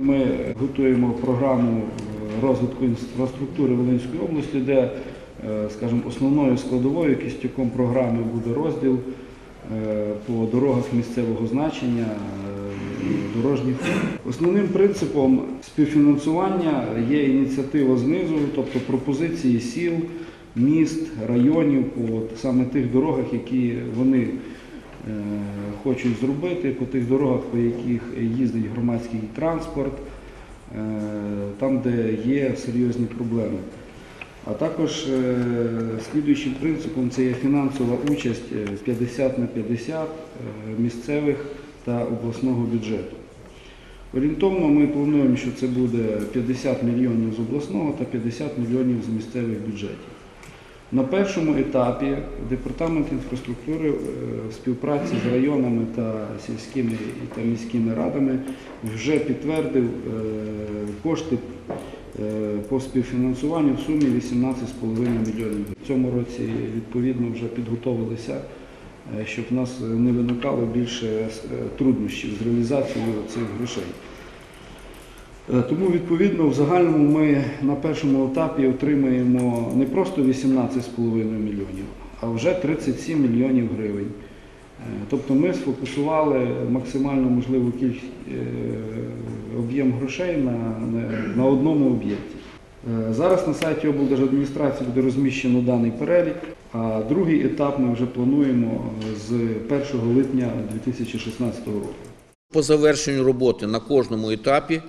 Ми готуємо програму е, розвитку інфраструктури Волинської області, де, е, скажімо, основною складовою кістяком програми буде розділ е, по дорогах місцевого значення, дорожніх. Основним принципом співфінансування є ініціатива знизу, тобто пропозиції сіл, міст, районів по саме тих дорогах, які вони хочуть зробити, по тих дорогах, по яких їздить громадський транспорт, е, там, де є серйозні проблеми. А також е, слідуючим принципом це є фінансова участь е, 50 на 50 е, місцевих та обласного бюджету. Орієнтовно ми плануємо, що це буде 50 мільйонів з обласного та 50 мільйонів з місцевих бюджетів. На першому етапі департамент інфраструктури е, в співпраці з районами та сільськими та міськими радами вже підтвердив е, кошти е, по співфінансуванню в сумі 18,5 мільйонів. В цьому році відповідно вже підготовилися, е, щоб в нас не виникало більше е, труднощів з реалізацією цих грошей. Е, Тому відповідно в загальному ми на першому етапі отримаємо не просто 18,5 мільйонів, а вже 37 мільйонів гривень. Е, Тобто ми сфокусували максимально можливу кількість е, об'єм грошей на, на, одному об'єкті. Зараз на сайті облдержадміністрації буде розміщено даний перелік, а другий етап ми вже плануємо з 1 липня 2016 року. По завершенню роботи на кожному етапі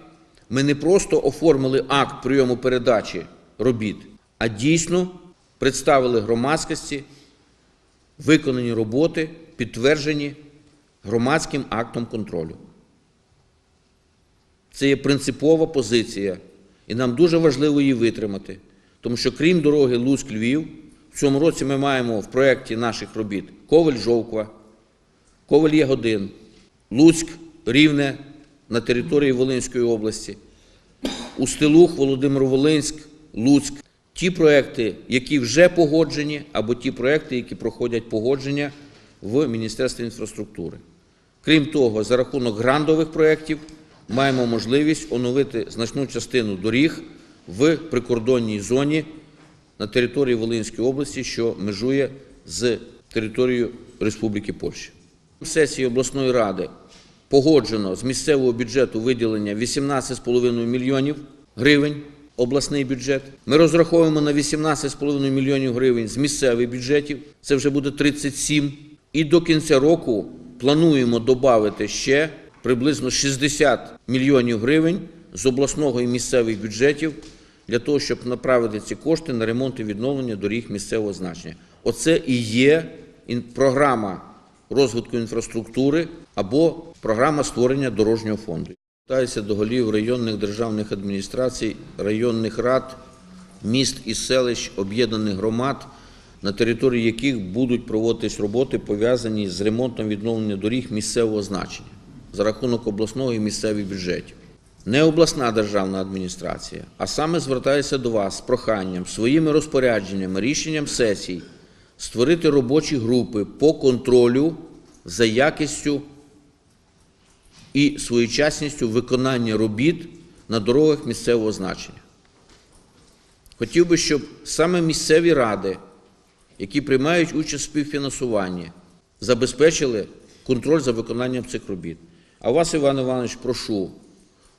ми не просто оформили акт прийому передачі робіт, а дійсно представили громадськості виконані роботи, підтверджені громадським актом контролю. Це є принципова позиція, і нам дуже важливо її витримати, тому що крім дороги Луцьк-Львів, в цьому році ми маємо в проєкті наших робіт Ковель-Жовква, Ковель-Ягодин, Луцьк, Рівне на території Волинської області, Устилух, Володимир-Волинськ, Луцьк. Ті проекти, які вже погоджені, або ті проекти, які проходять погодження в Міністерстві інфраструктури. Крім того, за рахунок грантових проєктів маємо можливість оновити значну частину доріг в прикордонній зоні на території Волинської області, що межує з територією Республіки Польща. Сесії обласної ради погоджено з місцевого бюджету виділення 18,5 мільйонів гривень обласний бюджет. Ми розраховуємо на 18,5 мільйонів гривень з місцевих бюджетів. Це вже буде 37. І до кінця року плануємо додати ще приблизно 60 мільйонів гривень з обласного і місцевих бюджетів для того, щоб направити ці кошти на ремонт і відновлення доріг місцевого значення. Оце і є програма розвитку інфраструктури або програма створення дорожнього фонду. Звертаюся до голів районних державних адміністрацій, районних рад, міст і селищ, об'єднаних громад, на території яких будуть проводитись роботи, пов'язані з ремонтом відновлення доріг місцевого значення за рахунок обласного і місцевих бюджетів. Не обласна державна адміністрація, а саме звертаюся до вас з проханням своїми розпорядженнями, рішенням сесій створити робочі групи по контролю за якістю і своєчасністю виконання робіт на дорогах місцевого значення. Хотів би, щоб саме місцеві ради, які приймають участь в співфінансуванні, забезпечили контроль за виконанням цих робіт. А вас, Іван Іванович, прошу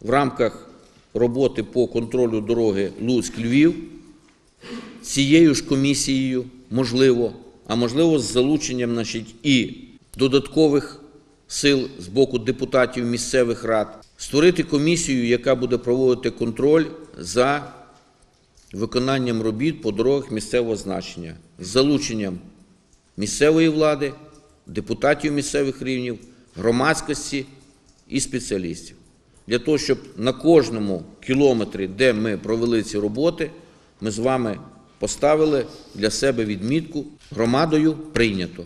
в рамках роботи по контролю дороги Луцьк-Львів цією ж комісією, можливо, а можливо, з залученням значить, і додаткових сил з боку депутатів місцевих рад, створити комісію, яка буде проводити контроль за виконанням робіт по дорогах місцевого значення, з залученням місцевої влади, депутатів місцевих рівнів, громадськості і спеціалістів. Для того, щоб на кожному кілометрі, де ми провели ці роботи, ми з вами поставили для себе відмітку громадою прийнято.